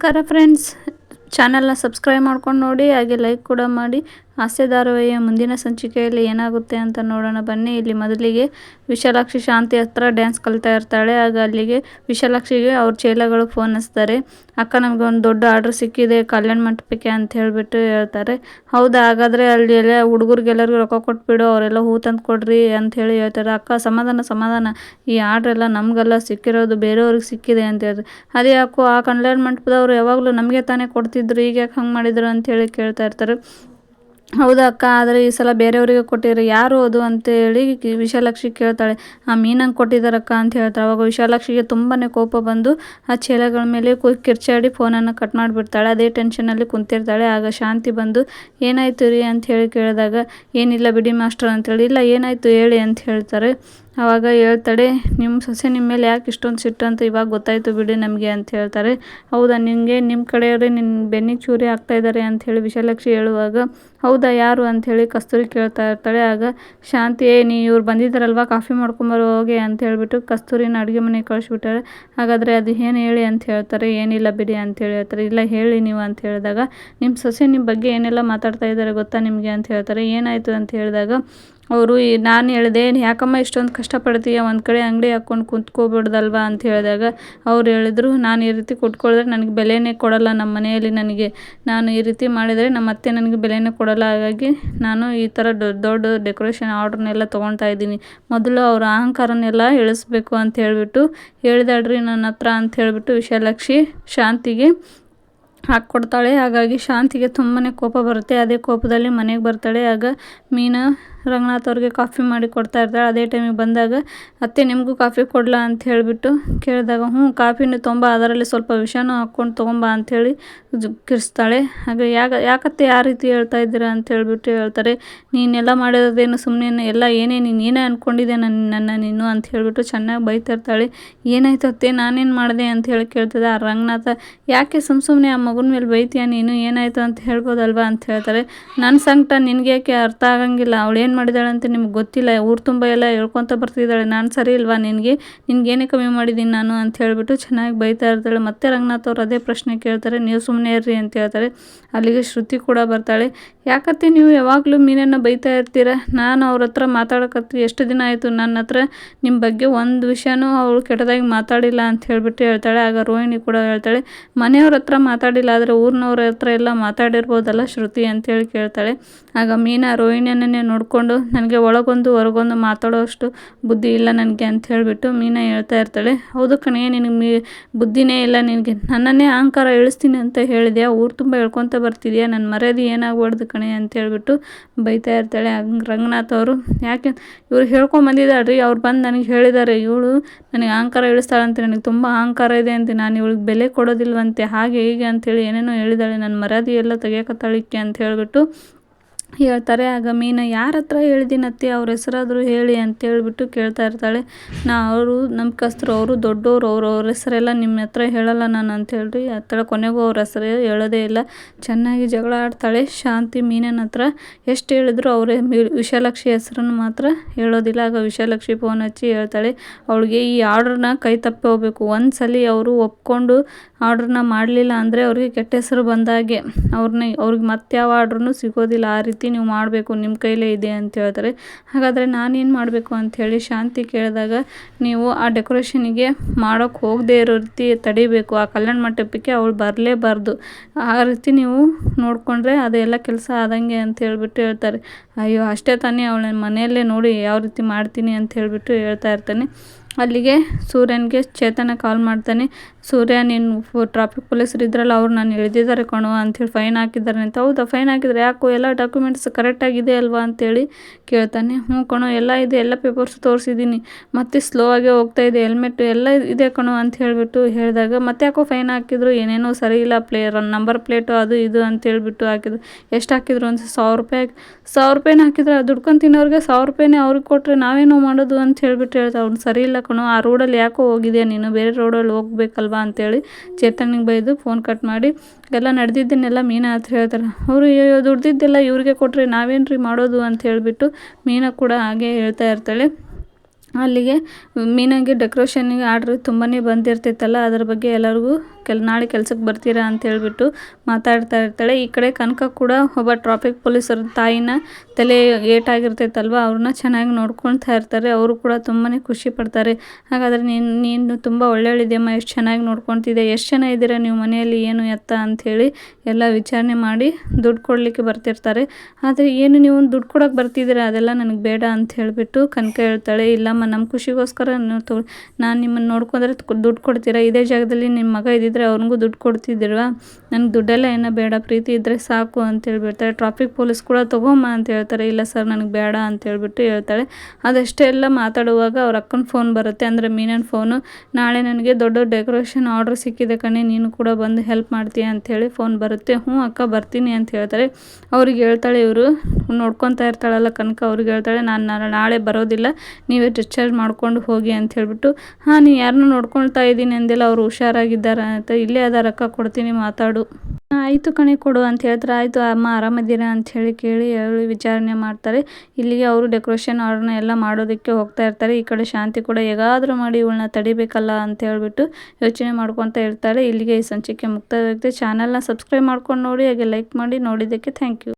ನಮಸ್ಕಾರ ಫ್ರೆಂಡ್ಸ್ ಚಾನಲ್ನ ಸಬ್ಸ್ಕ್ರೈಬ್ ಮಾಡ್ಕೊಂಡು ನೋಡಿ ಹಾಗೆ ಲೈಕ್ ಕೂಡ ಮಾಡಿ. ಹಾಸ್ಯ ಧಾರಾವಾಹಿಯ ಮುಂದಿನ ಸಂಚಿಕೆಯಲ್ಲಿ ಏನಾಗುತ್ತೆ ಅಂತ ನೋಡೋಣ. ಬನ್ನಿ, ಇಲ್ಲಿ ಮೊದಲಿಗೆ ವಿಶಾಲಾಕ್ಷಿ ಶಾಂತಿ ಹತ್ರ ಡ್ಯಾನ್ಸ್ ಕಲಿತಾ ಇರ್ತಾಳೆ. ಆಗ ಅಲ್ಲಿಗೆ ವಿಶಾಲಾಕ್ಷಿಗೆ ಅವ್ರ ಚೇಲಗಳು ಫೋನ್ ಹಚ್ತಾರೆ. ಅಕ್ಕ, ನಮಗೆ ಒಂದು ದೊಡ್ಡ ಆರ್ಡ್ರ್ ಸಿಕ್ಕಿದೆ, ಕಲ್ಯಾಣ ಮಂಟಪಕ್ಕೆ ಅಂತ ಹೇಳಿಬಿಟ್ಟು ಹೇಳ್ತಾರೆ. ಹೌದಾ, ಹಾಗಾದರೆ ಅಲ್ಲಿ ಎಲ್ಲ ಹುಡುಗರಿಗೆಲ್ಲರಿಗೂ ರೊಕ್ಕ ಕೊಟ್ಬಿಡು, ಅವರೆಲ್ಲ ಹೂ ತಂದು ಕೊಡ್ರಿ ಅಂತ ಹೇಳಿ ಹೇಳ್ತಾರೆ. ಅಕ್ಕ, ಸಮಾಧಾನ ಸಮಾಧಾನ. ಈ ಆರ್ಡ್ರ್ ಎಲ್ಲ ನಮಗೆಲ್ಲ ಸಿಕ್ಕಿರೋದು ಬೇರೆಯವ್ರಿಗೆ ಸಿಕ್ಕಿದೆ ಅಂತ ಹೇಳ್ತಾರೆ. ಅದೇ ಯಾಕೋ ಆ ಕಲ್ಯಾಣ ಮಂಟಪದವರು ಯಾವಾಗಲೂ ನಮಗೆ ತಾನೇ ಕೊಡ್ತಿದ್ರು, ಈಗ ಯಾಕೆ ಹಂಗೆ ಮಾಡಿದ್ರು ಅಂತೇಳಿ ಕೇಳ್ತಾ ಇರ್ತಾರೆ. ಹೌದಾ ಅಕ್ಕ ಆದರೆ ಈ ಸಲ ಬೇರೆಯವರಿಗೆ ಕೊಟ್ಟಿರಿ. ಯಾರು ಅದು ಅಂತೇಳಿ ವಿಶಾಲಾಕ್ಷಿ ಕೇಳ್ತಾಳೆ. ಆ ಮೀನಂಗೆ ಕೊಟ್ಟಿದ್ದಾರಕ್ಕ ಅಂತ ಹೇಳ್ತಾಳೆ. ಅವಾಗ ವಿಶಾಲಾಕ್ಷಿಗೆ ತುಂಬಾ ಕೋಪ ಬಂದು ಆ ಚೇಲಗಳ ಮೇಲೆ ಕಿರ್ಚಾಡಿ ಫೋನನ್ನು ಕಟ್ ಮಾಡಿಬಿಡ್ತಾಳೆ. ಅದೇ ಟೆನ್ಷನಲ್ಲಿ ಕುಂತಿರ್ತಾಳೆ. ಆಗ ಶಾಂತಿ ಬಂದು, ಏನಾಯ್ತು ರೀ ಅಂತ ಹೇಳಿ ಕೇಳಿದಾಗ, ಏನಿಲ್ಲ ಬಿಡಿ ಮಾಸ್ಟರ್ ಅಂತೇಳಿ, ಇಲ್ಲ ಏನಾಯಿತು ಹೇಳಿ ಅಂತ ಹೇಳ್ತಾರೆ. ಆವಾಗ ಹೇಳ್ತಾಳೆ ನಿಮ್ಮ ಸೊಸೆ ನಿಮ್ಮ ಮೇಲೆ ಯಾಕೆ ಇಷ್ಟೊಂದು ಸಿಟ್ಟು ಅಂತ ಇವಾಗ ಗೊತ್ತಾಯಿತು ಬಿಡಿ ನಮಗೆ ಅಂತ ಹೇಳ್ತಾರೆ. ಹೌದಾ ನಿಮಗೆ ನಿಮ್ಮ ಕಡೆಯವರೇ ನಿನ್ನ ಬೆನ್ನಿಗೆ ಚೂರಿ ಆಗ್ತಾ ಇದ್ದಾರೆ ಅಂತ ಹೇಳಿ ವಿಶಾಲಾಕ್ಷಿ ಹೇಳುವಾಗ, ಹೌದಾ, ಯಾರು? ಅಂತ ಹೇಳಿ ಕಸ್ತೂರಿ ಕೇಳ್ತಾ ಇರ್ತಾಳೆ. ಆಗ, ಶಾಂತಿ, ಏ, ನೀ ಇವ್ರು ಬಂದಿದ್ದಾರಲ್ವಾ, ಕಾಫಿ ಮಾಡ್ಕೊಂಬರೋ ಹೋಗಿ ಅಂತ ಹೇಳಿಬಿಟ್ಟು ಕಸ್ತೂರಿನ ಅಡುಗೆ ಮನೆಗೆ ಕಳಿಸ್ಬಿಟ್ಟಾರೆ ಹಾಗಾದರೆ ಅದು ಏನು ಹೇಳಿ ಅಂತ ಹೇಳ್ತಾರೆ. ಏನಿಲ್ಲ ಬಿಡಿ ಅಂತ ಹೇಳಿ ಹೇಳ್ತಾರೆ. ಇಲ್ಲ, ಹೇಳಿ ನೀವು ಅಂತ ಹೇಳಿದಾಗ ನಿಮ್ಮ ಸೊಸೆ ನಿಮ್ಮ ಬಗ್ಗೆ ಏನೆಲ್ಲ ಮಾತಾಡ್ತಾ ಇದ್ದಾರೆ ಗೊತ್ತಾ ನಿಮಗೆ? ಅಂತ ಹೇಳ್ತಾರೆ. ಏನಾಯಿತು ಅಂತ ಹೇಳಿದಾಗ ಅವರು ನಾನು ಹೇಳಿದೆ ಯಾಕಮ್ಮ ಇಷ್ಟೊಂದು ಕಷ್ಟಪಡ್ತೀಯ? ಒಂದು ಕಡೆ ಅಂಗಡಿ ಹಾಕ್ಕೊಂಡು ಕುಂತ್ಕೋಬಿಡ್ದಲ್ವಾ? ಅಂತ ಹೇಳಿದಾಗ ಅವ್ರು ಹೇಳಿದ್ರು, ನಾನು ಈ ರೀತಿ ಕೊಟ್ಕೊಳ್ದ್ರೆ ನನಗೆ ಬೆಲೆನೇ ಕೊಡಲ್ಲ, ನಮ್ಮ ಮನೆಯಲ್ಲಿ ನನಗೆ ನಾನು ಈ ರೀತಿ ಮಾಡಿದರೆ ನಮ್ಮ ಅತ್ತೆ ನನಗೆ ಬೆಲೆನೇ ಕೊಡಲ್ಲ, ಹಾಗಾಗಿ ನಾನು ಈ ಥರ ದೊಡ್ಡ ದೊಡ್ಡ ಡೆಕೋರೇಷನ್ ಆರ್ಡ್ರನ್ನೆಲ್ಲ ತೊಗೊಳ್ತಾ ಇದ್ದೀನಿ. ಮೊದಲು ಅವರ ಅಹಂಕಾರನೆಲ್ಲ ಇಳಿಸ್ಬೇಕು ಅಂತ ಹೇಳಿಬಿಟ್ಟು ಹೇಳಿದಾಳ್ರಿ ನನ್ನ ಹತ್ರ ಅಂತ ಹೇಳಿಬಿಟ್ಟು ವಿಶಾಲಕ್ಷಿ ಶಾಂತಿಗೆ ಹಾಕ್ಕೊಡ್ತಾಳೆ. ಹಾಗಾಗಿ ಶಾಂತಿಗೆ ತುಂಬಾ ಕೋಪ ಬರುತ್ತೆ. ಅದೇ ಕೋಪದಲ್ಲಿ ಮನೆಗೆ ಬರ್ತಾಳೆ. ಆಗ ಮೀನಾ ರಂಗನಾಥ್ ಅವ್ರಿಗೆ ಕಾಫಿ ಮಾಡಿ ಕೊಡ್ತಾ ಇರ್ತಾಳೆ. ಅದೇ ಟೈಮಿಗೆ ಬಂದಾಗ, ಅತ್ತೆ, ನಿಮಗೂ ಕಾಫಿ ಕೊಡ್ಲಾ? ಅಂತ ಹೇಳಿಬಿಟ್ಟು ಕೇಳಿದಾಗ, ಹ್ಞೂ, ಕಾಫಿನೂ ತೊಂಬ, ಅದರಲ್ಲಿ ಸ್ವಲ್ಪ ವಿಷನೂ ಹಾಕ್ಕೊಂಡು ತೊಗೊಂಬ ಅಂಥೇಳಿ ಕಿರಿಸ್ತಾಳೆ ಹಾಗೆ ಯಾಕೆ ಯಾಕತ್ತೆ ಯಾವ ರೀತಿ ಹೇಳ್ತಾ ಇದ್ದೀರಾ ಅಂತ ಹೇಳಿಬಿಟ್ಟು ಹೇಳ್ತಾರೆ. ನೀನೆಲ್ಲ ಮಾಡಿರೋದೇನು ಸುಮ್ಮನೆ ಎಲ್ಲ ಏನೇ, ನೀನು ಏನೇ ಅಂದ್ಕೊಂಡಿದ್ದೆ ನನ್ನ ನನ್ನ ನೀನು ಅಂತ ಹೇಳಿಬಿಟ್ಟು ಚೆನ್ನಾಗಿ ಬೈತಿರ್ತಾಳೆ ಏನಾಯ್ತು ಅತ್ತೆ, ನಾನೇನು ಮಾಡಿದೆ? ಅಂತ ಹೇಳಿ ಕೇಳ್ತದೆ. ಆ ರಂಗನಾಥ, ಯಾಕೆ ಸುಮ್ಮ ಸುಮ್ಮನೆ ಆ ಮಗನ ಮೇಲೆ ಬೈತೀಯ ನೀನು? ಏನಾಯಿತು? ಅಂತ ಹೇಳ್ಬೋದಲ್ವಾ ಅಂತ ಹೇಳ್ತಾರೆ. ನನ್ನ ಸಂಕಟ ನಿನಗೆ ಯಾಕೆ ಅರ್ಥ ಆಗಂಗಿಲ್ಲ. ಅವಳು ಏನು ಮಾಡಿದಾಳೆ ಅಂತ ನಿಮ್ಗೆ ಗೊತ್ತಿಲ್ಲ, ಊರು ತುಂಬ ಎಲ್ಲ ಹೇಳ್ಕೊತ ಬರ್ತಿದ್ದಾಳೆ ನಾನು ಸರಿ ಇಲ್ವಾ ನಿನಗೆ? ನಿನ್ಗೇನೇ ಕಮ್ಮಿ ಮಾಡಿದ್ದೀನಿ ನಾನು ಅಂತ ಹೇಳಿಬಿಟ್ಟು ಚೆನ್ನಾಗಿ ಬೈತಾ ಇರ್ತಾಳೆ. ಮತ್ತೆ ರಂಗನಾಥ್ ಅವ್ರು ಅದೇ ಪ್ರಶ್ನೆ ಕೇಳ್ತಾರೆ, ನೀವು ಸುಮ್ಮನೆ ಇರ್ರಿ ಅಂತ ಹೇಳ್ತಾರೆ. ಅಲ್ಲಿಗೆ ಶ್ರುತಿ ಕೂಡ ಬರ್ತಾಳೆ. ಯಾಕತ್ತೆ ನೀವು ಯಾವಾಗಲೂ ಮೀನನ್ನು ಬೈತಾ ಇರ್ತೀರ? ನಾನು ಅವ್ರ ಹತ್ರ ಮಾತಾಡೋಕತ್ತಿ ಎಷ್ಟು ದಿನ ಆಯಿತು? ನನ್ನ ಹತ್ರ ನಿಮ್ಮ ಬಗ್ಗೆ ಒಂದು ವಿಷಯನೂ ಅವಳು ಕೆಟ್ಟದಾಗಿ ಮಾತಾಡಿಲ್ಲ ಅಂತ ಹೇಳಿಬಿಟ್ಟು ಹೇಳ್ತಾಳೆ. ಆಗ ರೋಹಿಣಿ ಕೂಡ ಹೇಳ್ತಾಳೆ, ಮನೆಯವ್ರ ಹತ್ರ ಮಾತಾಡಿಲ್ಲ, ಆದರೆ ಊರಿನವ್ರ ಹತ್ರ ಎಲ್ಲ ಮಾತಾಡಿರ್ಬೋದಲ್ಲ ಶ್ರುತಿ ಅಂತೇಳಿ ಕೇಳ್ತಾಳೆ. ಆಗ ಮೀನಾ ರೋಹಿಣಿಯನ್ನೇ ನೋಡಿಕೊಂಡು, ನನಗೆ ಒಳಗೊಂದು ಹೊರಗೊಂದು ಮಾತಾಡೋಷ್ಟು ಬುದ್ಧಿ ಇಲ್ಲ ನನಗೆ ಅಂತ ಹೇಳಿಬಿಟ್ಟು ಮೀನಾ ಹೇಳ್ತಾ ಇರ್ತಾಳೆ. ಹೌದು ಕಣೆ, ನಿನಗೆ ಮೀ, ಬುದ್ಧಿನೇ ಇಲ್ಲ ನಿನಗೆ. ನನ್ನನ್ನೇ ಅಹಂಕಾರ ಇಳಿಸ್ತೀನಿ ಅಂತ ಹೇಳಿದ್ಯಾ? ಊರು ತುಂಬ ಹೇಳ್ಕೊತ ಬರ್ತಿದ್ಯಾ? ನನ್ನ ಮರ್ಯಾದೆ ಏನಾಗ್ಬಾರ್ದು ಕಣೆ ಅಂತ ಹೇಳಿಬಿಟ್ಟು ಬೈತಾ ಇರ್ತಾಳೆ ಹಂಗೆ ರಂಗನಾಥ್ ಅವರು. ಯಾಕೆ? ಇವ್ರು ಹೇಳ್ಕೊಂಬಂದಿದ್ದಾಳ್ರಿ ಅವ್ರು ಬಂದು ನನಗೆ ಹೇಳಿದ್ದಾರೆ ಇವಳು ನನಗೆ ಅಹಂಕಾರ ಇಳಿಸ್ತಾಳಂತೆ ನನಗೆ ತುಂಬ ಅಹಂಕಾರ ಇದೆ ಅಂತ ನಾನು ಇವಳಿಗೆ ಬೆಲೆ ಕೊಡೋದಿಲ್ವಂತೆ. ಹಾಗೆ ಹೀಗೆ ಅಂತೇಳಿ ಏನೇನೋ ಹೇಳಿದಾಳೆ. ನನ್ನ ಮರ್ಯಾದೆ ಎಲ್ಲ ತೆಗಿಯಕತ್ತಾಳಿಕ್ಕೆ ಅಂತ ಹೇಳಿಬಿಟ್ಟು ಹೇಳ್ತಾರೆ, ಆಗ ಮೀನು ಯಾರ ಹತ್ರ ಹೇಳಿದ್ದೀನತ್ತಿ ಅವ್ರ ಹೆಸರಾದರೂ ಹೇಳಿ ಅಂತ ಹೇಳ್ಬಿಟ್ಟು ಕೇಳ್ತಾ ಇರ್ತಾಳೆ. ನಾ ಅವರು ನಂಬಿಕಸ್ತರು ಅವರು ದೊಡ್ಡವರು ಅವ್ರು ಅವ್ರ ಹೆಸರೆಲ್ಲ ನಿಮ್ಮ ಹತ್ರ ಹೇಳಲ್ಲ ನಾನು ಅಂತ ಹೇಳ್ರಿ. ಥರ ಕೊನೆಗೂ ಅವ್ರ ಹೆಸರು ಹೇಳೋದೇ ಇಲ್ಲ. ಚೆನ್ನಾಗಿ ಜಗಳ ಆಡ್ತಾಳೆ. ಶಾಂತಿ ಮೀನನ ಹತ್ರ ಎಷ್ಟು ಹೇಳಿದ್ರು ಅವರೇ ವಿಶಾಲಕ್ಷಿ ಹೆಸರನ್ನು ಮಾತ್ರ ಹೇಳೋದಿಲ್ಲ. ಆಗ ವಿಶಾಲಕ್ಷಿ ಫೋನ್ ಹಚ್ಚಿ ಹೇಳ್ತಾಳೆ, ಅವಳಿಗೆ ಈ ಆರ್ಡ್ರನ್ನ ಕೈ ತಪ್ಪಿ ಹೋಗ್ಬೇಕು. ಒಂದು ಸಲ ಅವರು ಒಪ್ಕೊಂಡು ಆರ್ಡ್ರನ್ನ ಮಾಡಲಿಲ್ಲ ಅಂದರೆ ಅವ್ರಿಗೆ ಕೆಟ್ಟ ಹೆಸರು ಬಂದಾಗೆ. ಅವ್ರನ್ನ ಅವ್ರಿಗೆ ಮತ್ತೆ ಯಾವ ಆರ್ಡ್ರೂ ಸಿಗೋದಿಲ್ಲ ಆ ರೀತಿ. ನೀವು ಮಾಡಬೇಕು, ನಿಮ್ಮ ಕೈಲೇ ಇದೆ ಅಂತ ಹೇಳ್ತಾರೆ. ಹಾಗಾದರೆ ನಾನೇನು ಮಾಡಬೇಕು ಅಂಥೇಳಿ ಶಾಂತಿ ಕೇಳಿದಾಗ ನೀವು ಆ ಡೆಕೋರೇಷನಿಗೆ ಮಾಡೋಕ್ಕೆ ಹೋಗದೇ ಇರೋ ರೀತಿ ತಡಿಬೇಕು. ಆ ಕಲ್ಯಾಣ ಮಂಟಪಕ್ಕೆ ಅವಳು ಬರಲೇಬಾರ್ದು. ಆ ರೀತಿ ನೀವು ನೋಡಿಕೊಂಡ್ರೆ ಅದೆಲ್ಲ ಕೆಲಸ ಆದಂಗೆ ಅಂತ ಹೇಳಿಬಿಟ್ಟು ಹೇಳ್ತಾರೆ. ಅಯ್ಯೋ, ಅಷ್ಟೇ ತಾನೇ ಅವಳ ಮನೆಯಲ್ಲೇ ನೋಡಿ ಯಾವ ರೀತಿ ಮಾಡ್ತೀನಿ ಅಂತ ಹೇಳಿಬಿಟ್ಟು ಹೇಳ್ತಾ ಇರ್ತಾನೆ. ಅಲ್ಲಿಗೆ ಸೂರ್ಯನಿಗೆ ಚೇತನ ಕಾಲ್ ಮಾಡ್ತಾನೆ. ಸೂರ್ಯ, ನೀನು ಟ್ರಾಫಿಕ್ ಪೊಲೀಸರು ಇದ್ರಲ್ಲ, ಅವ್ರು ನಾನು ಇಳಿದಿದ್ದಾರೆ ಕಣೋ ಅಂಥೇಳಿ ಫೈನ್ ಹಾಕಿದ್ದಾರೆ ಅಂತ. ಹೌದಾ ಫೈನ್ ಹಾಕಿದ್ರೆ ಯಾಕೋ ಎಲ್ಲ ಡಾಕ್ಯುಮೆಂಟ್ಸ್ ಕರೆಕ್ಟಾಗಿದೆ ಅಲ್ವಾ ಅಂತೇಳಿ ಕೇಳ್ತಾನೆ. ಹ್ಞೂ ಕಣೋ, ಎಲ್ಲ ಇದೆ, ಎಲ್ಲ ಪೇಪರ್ಸ್ ತೋರಿಸಿದ್ದೀನಿ. ಮತ್ತೆ ಸ್ಲೋ ಆಗೇ ಹೋಗ್ತಾ ಇದೆ ಹೆಲ್ಮೆಟ್ ಎಲ್ಲ ಇದೆ ಕಣೋ ಅಂತ ಹೇಳಿಬಿಟ್ಟು ಹೇಳಿದಾಗ ಮತ್ತೆ ಯಾಕೋ ಫೈನ್ ಹಾಕಿದ್ರು, ಏನೇನೋ ಸರಿ ಇಲ್ಲ ಪ್ಲೇ ನಂಬರ್ ಪ್ಲೇಟು ಅದು ಇದು ಅಂತ ಹೇಳಿಬಿಟ್ಟು ಹಾಕಿದ್ರು. ಎಷ್ಟು ಹಾಕಿದ್ರು ಅಂತ ಸಾವಿರ ರೂಪಾಯಿ ಸಾವಿರ ರೂಪಾಯಿನ ಹಾಕಿದ್ರೆ ದುಡ್ಕೊಂಡು ತಿನ್ನೋರಿಗೆ ಸಾವಿರ ರೂಪಾಯಿನೇ ಅವ್ರಿಗೆ ಕೊಟ್ಟರೆ ನಾವೇನೋ ಮಾಡೋದು ಅಂತ ಹೇಳ್ಬಿಟ್ಟು ಹೇಳ್ತಾ, ಅವ್ನು ಸರಿ ಇಲ್ಲ ಕಣೋ ಆ ರೋಡಲ್ಲಿ ಯಾಕೋ ಹೋಗಿದ್ಯಾ ನೀನು? ಬೇರೆ ರೋಡಲ್ಲಿ ಹೋಗ್ಬೇಕಲ್ವಾ? ಅಂತೇಳಿ ಚೇತನಿಗೆ ಬೈದು ಫೋನ್ ಕಟ್ ಮಾಡಿ, ಎಲ್ಲ ನಡೆದಿದ್ದನ್ನೆಲ್ಲ ಮೀನಾ ಅಂತ ಹೇಳ್ತಾರೆ. ಅವರು ಅಯ್ಯೋ ದುಡ್ದಿದ್ದೆಲ್ಲ ಇವ್ರಿಗೆ ಕೊಟ್ಟರೆ ನಾವೇನು ರೀ ಮಾಡೋದು? ಅಂತ ಹೇಳಿಬಿಟ್ಟು ಮೀನಾ ಕೂಡ ಹಾಗೆ ಹೇಳ್ತಾ ಇರ್ತಾಳೆ. ಅಲ್ಲಿಗೆ ಮೀನಾಗೆ ಡೆಕೋರೇಷನ್ಗೆ ಆರ್ಡ್ರ್ ತುಂಬಾ ಬಂದಿರ್ತಿತ್ತಲ್ಲ ಅದ್ರ ಬಗ್ಗೆ ಎಲ್ಲರಿಗೂ ಕೆಲ್, ನಾಳೆ ಕೆಲ್ಸಕ್ಕೆ ಬರ್ತೀರಾ ಅಂತ ಹೇಳಿಬಿಟ್ಟು ಮಾತಾಡ್ತಾ ಇರ್ತಾಳೆ. ಈ ಕಡೆ ಕನಕ ಕೂಡ ಒಬ್ಬ ಟ್ರಾಫಿಕ್ ಪೊಲೀಸರ ತಾಯಿನ ತಲೆ ಏಟಾಗಿರ್ತೈತಲ್ವ? ಅವ್ರನ್ನ ಚೆನ್ನಾಗಿ ನೋಡ್ಕೊಳ್ತಾ ಇರ್ತಾರೆ. ಅವರು ಕೂಡ ತುಂಬಾ ಖುಷಿ ಪಡ್ತಾರೆ. ಹಾಗಾದರೆ ನೀನು ನೀನು ತುಂಬ ಒಳ್ಳೆಯಳಿದೆಯಮ್ಮ ಎಷ್ಟು ಚೆನ್ನಾಗಿ ನೋಡ್ಕೊತಿದ್ದೆ ಎಷ್ಟು ಜನ ಇದ್ದೀರಾ ನೀವು ಮನೆಯಲ್ಲಿ? ಏನು ಎತ್ತ ಅಂಥೇಳಿ ಎಲ್ಲ ವಿಚಾರಣೆ ಮಾಡಿ ದುಡ್ಡು ಕೊಡಲಿಕ್ಕೆ ಬರ್ತಿರ್ತಾರೆ. ಆದರೆ ಏನು ನೀವು ದುಡ್ಡು ಕೊಡೋಕೆ ಬರ್ತಿದ್ದೀರಾ? ಅದೆಲ್ಲ ನನಗೆ ಬೇಡ ಅಂತ ಹೇಳಿಬಿಟ್ಟು ಕನಕ ಹೇಳ್ತಾಳೆ. ಇಲ್ಲಮ್ಮ ನಮ್ಮ ಖುಷಿಗೋಸ್ಕರ ನಾನು ನಿಮ್ಮನ್ನು ನೋಡ್ಕೊಂಡ್ರೆ ದುಡ್ಡು ಕೊಡ್ತೀರಾ? ಇದೇ ಜಾಗದಲ್ಲಿ ನಿಮ್ಮ ಮಗ ಇದ್ದಿದ್ರೆ ಅವ್ನಿಗೂ ದುಡ್ಡು ಕೊಡ್ತಿದ್ದಿರ್ವಾ ನನಗೆ ದುಡ್ಡೆಲ್ಲ ಏನೋ ಬೇಡ, ಪ್ರೀತಿ ಇದ್ದರೆ ಸಾಕು ಅಂತ ಹೇಳ್ಬಿಡ್ತಾರೆ. ಟ್ರಾಫಿಕ್ ಪೊಲೀಸ್ ಕೂಡ ತೊಗೊಂಬ ಅಂತ ಹೇಳ್ತಾರೆ. ಇಲ್ಲ ಸರ್, ನನಗೆ ಬೇಡ ಅಂತ ಹೇಳ್ಬಿಟ್ಟು ಹೇಳ್ತಾಳೆ. ಅದಷ್ಟೇ ಎಲ್ಲ ಮಾತಾಡುವಾಗ ಅವ್ರ ಅಕ್ಕನ ಫೋನ್ ಬರುತ್ತೆ. ಅಂದರೆ ಮೀನನ್ ಫೋನು ನಾಳೆ ನನಗೆ ದೊಡ್ಡ ಡೆಕೋರೇಷನ್ ಆರ್ಡ್ರ್ ಸಿಕ್ಕಿದೆ ಕಣೆ. ನೀನು ಕೂಡ ಬಂದು ಹೆಲ್ಪ್ ಮಾಡ್ತೀಯ ಅಂಥೇಳಿ ಫೋನ್ ಬರುತ್ತೆ. ಹ್ಞೂ ಅಕ್ಕ, ಬರ್ತೀನಿ ಅಂತ ಹೇಳ್ತಾರೆ. ಅವ್ರಿಗೆ ಹೇಳ್ತಾಳೆ ಇವರು. ನೋಡ್ಕೊತಾ ಇರ್ತಾಳಲ್ಲ ಕನಕ, ಅವ್ರಿಗೆ ಹೇಳ್ತಾಳೆ, ನಾನು ನಾಳೆ ಬರೋದಿಲ್ಲ. ನೀವೇ ಡಿಸ್ಚಾರ್ಜ್ ಮಾಡ್ಕೊಂಡು ಹೋಗಿ ಅಂತ ಹೇಳ್ಬಿಟ್ಟು, ಹಾಂ ನೀ ಯಾರನ್ನೂ ನೋಡ್ಕೊಳ್ತಾ ಇದ್ದೀನಿ ಅಂದೆಲ್ಲ ಅವ್ರು ಹುಷಾರಾಗಿದ್ದಾರೆ ಅಂತ ಇಲ್ಲೇ ಅದ, ರೊಕ್ಕ ಕೊಡ್ತೀನಿ, ಮಾತಾಡು. ಆಯಿತು ಕಣೆ, ಕೊಡು ಅಂತ ಹೇಳ್ತಾರೆ. ಆಯಿತು, ಅಮ್ಮ ಆರಾಮದ್ದೀರಾ ಅಂತ ಹೇಳಿ ಕೇಳಿ ಹೇಳಿ ವಿಚಾರಣೆ ಮಾಡ್ತಾರೆ. ಇಲ್ಲಿಗೆ ಅವರು ಡೆಕೋರೇಷನ್ ಆರ್ಡ್ರನ್ನ ಎಲ್ಲ ಮಾಡೋದಕ್ಕೆ ಹೋಗ್ತಾ ಇರ್ತಾರೆ. ಈ ಕಡೆ ಶಾಂತಿ ಕೂಡ ಹೇಗಾದರೂ ಮಾಡಿ ಇವಳನ್ನ ತಡಿಬೇಕಲ್ಲ ಅಂತ ಹೇಳಿಬಿಟ್ಟು ಯೋಚನೆ ಮಾಡ್ಕೊತಾ ಇರ್ತಾರೆ. ಇಲ್ಲಿಗೆ ಈ ಸಂಚಿಕೆ ಮುಕ್ತಾಯವಾಗುತ್ತೆ ಚಾನಲ್ನ ಸಬ್ಸ್ಕ್ರೈಬ್ ಮಾಡ್ಕೊಂಡು ನೋಡಿ, ಹಾಗೆ ಲೈಕ್ ಮಾಡಿ ನೋಡಿದ್ದಕ್ಕೆ ಥ್ಯಾಂಕ್ ಯು